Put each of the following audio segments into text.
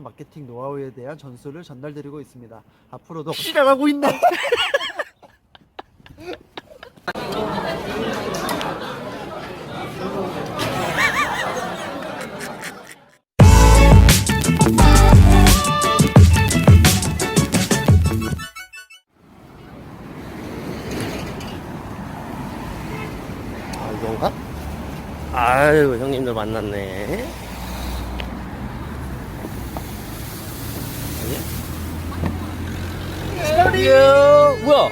마케팅 노하우에 대한 전수를 전달드리고 있습니다. 앞으로도 시작하고 있네. 아, 이건가? 아유, 형님들 만났네. 아니야? 뭐야?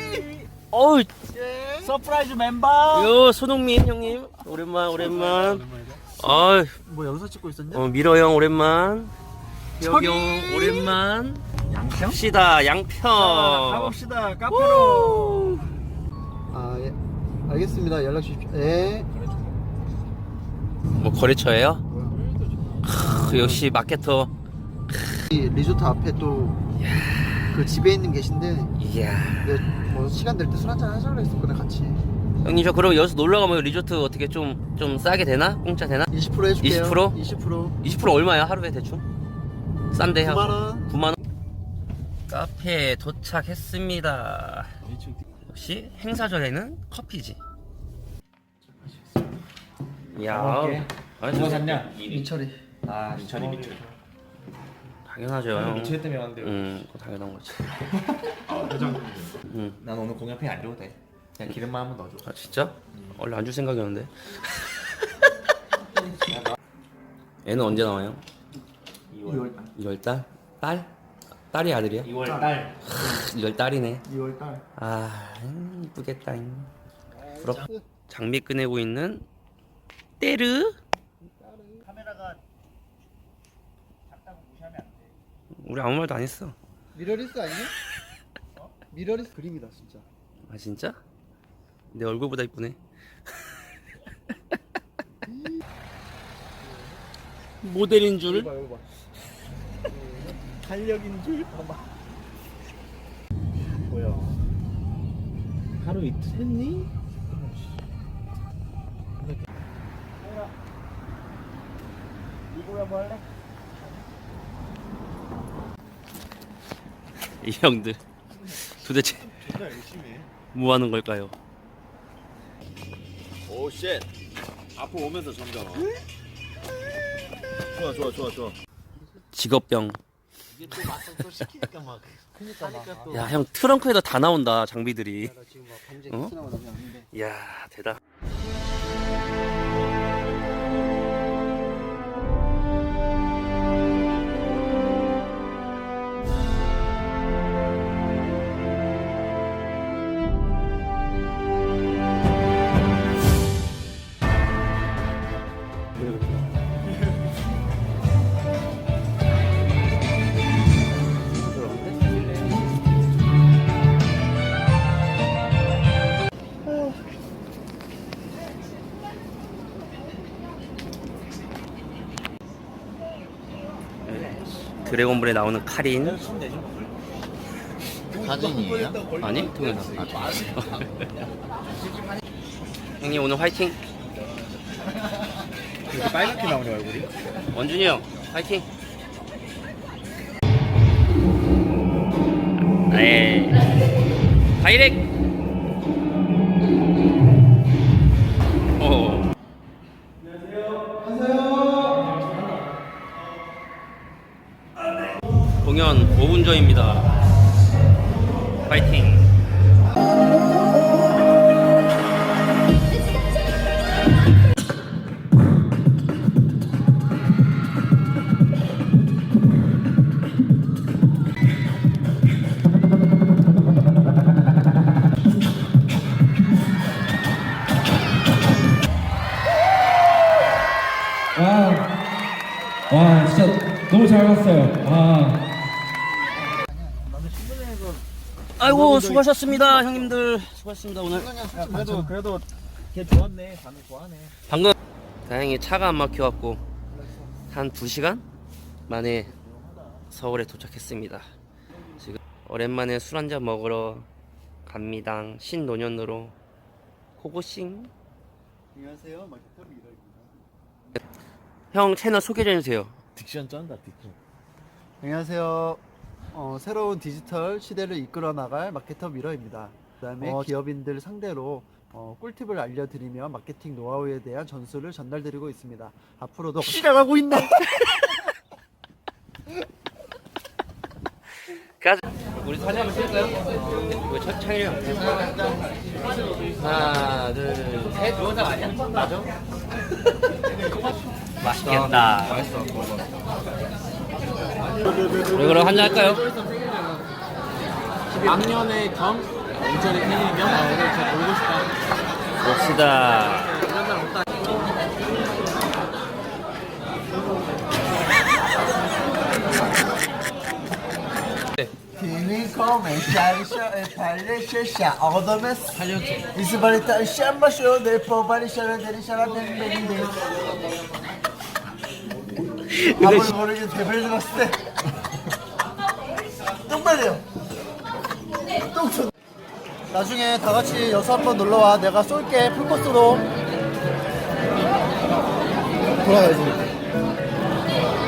어우, 서프라이즈 멤버. 요, 손흥민 형님. 오랜만, 오랜만. 어이, 뭐 영상 찍고 있었냐? 어, 미러 형 오랜만. 혁이 형 오랜만. 양평? 갑시다, 양평. 가봅시다. 카페로. 아 예. 알겠습니다. 연락 주십시오. 예. 뭐, 거래처예요? 크, 역시 마케터. 이 리조트 앞에 또 그 집에 있는 계신데 이야. 뭐 시간 될 때 술 한잔 하자고 했었거든 같이. 형님, 저 그럼 여기서 놀러 가면 리조트 어떻게 좀, 좀 싸게 되나? 공짜 되나? 20% 해줄게요. 20%? 20%. 20% 얼마야, 하루에 대충? 싼데, 형? 9만 원. 9만 원. 카페에 도착했습니다. 역시 행사절에는 커피지. 이야. 먹을게. 아니, 뭐 저- 샀냐? 민철이. 아 민철이 민철 당연하죠, 형. 민철 때문에 왔는데 음, 그거 당연한 거지. 음, 난 오늘 공연费안 줘도 돼 그냥 기름만 한번 넣어줘 아 진짜? 원래 안 줄 생각이었는데. 애는 언제 나와요? 2월 2월 달? 딸? 딸이 아들이야? 2월 달 2월 딸이네. 2월 달. 아, 음, 이쁘겠다. 부럽. 장미 꺼내고 있는 때르. 카메라가 작다고 무시하면 안 돼. 우리 아무 말도 안 했어. 미러리스 아니냐? 어? 미러리스 그림이다 진짜. 아 진짜? 내 얼굴보다 이쁘네. 모델인 줄? 이거 봐. 탄력인 줄 봐봐. 뭐야 하루 이틀 했니? 이거 한번 할래? 이 형들 도대체 존나 열심히 해 뭐 하는 걸까요? 오쉣 앞으로 오면서 점점 좋아 좋아 좋아 좋아 직업병. 이게 또 막상 또 시키니까 막. 그니까 막. 또. 야형 트렁크에다 다 나온다 장비들이. 나 지금 막 범죄 어? 키스 나고 나면 안 돼. 이야 대단. 드래곤볼에 나오는 카린 사진이에요? 아니? 동영상 형님 오늘 화이팅. 이렇게 빨갛게 나오네 얼굴이? 원준이 형 화이팅. 에이 다이렉 공연 5분 전입니다. 파이팅. 와, 와 진짜 너무 잘 봤어요. 아, 아이고 수고하셨습니다 형님들 수고하셨습니다 오늘 야, 그래도 그래도 걔 좋았네 반응 좋아하네 방금 다행히 차가 안 막혀갖고 한 2시간 만에 서울에 도착했습니다. 지금 오랜만에 술 한잔 먹으러 갑니다. 신노년으로 고고싱 안녕하세요. 마케터 미러입니다. 형 채널 소개 좀 해주세요. 딕션 쩐다 딕션 안녕하세요. 어, 새로운 디지털 시대를 이끌어 나갈 마케터 미러입니다. 그다음에 어, 기업인들 상대로 어, 꿀팁을 알려드리며 마케팅 노하우에 대한 전수를 전달드리고 있습니다. 앞으로도 시작하고 있네. 가자. 우리 사진 한번 찍을까요? 이거 첫 촬영. 하나, 둘, 셋. 영상 아니야? 맞아. 맛있겠다. 맛있어. 우리 그럼 한잔 할까요? 작년에 겸 이전에 팬이 겸 아, 오늘 저 놀고 싶다. 봅시다. De povali şaraderi de 밥을 모르게 대버리지 마시대 똥 말이요 똥 나중에 다 같이 여수 한번 놀러 와 내가 쏠게 풀코스로 돌아가야지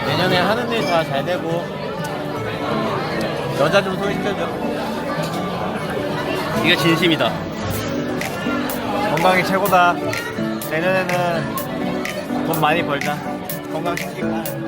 내년에 하는 일 다 잘 되고 여자 좀 소개시켜줘. 이게 진심이다. 건강이 최고다. 내년에는 돈 많이 벌자. 건강 챙기고.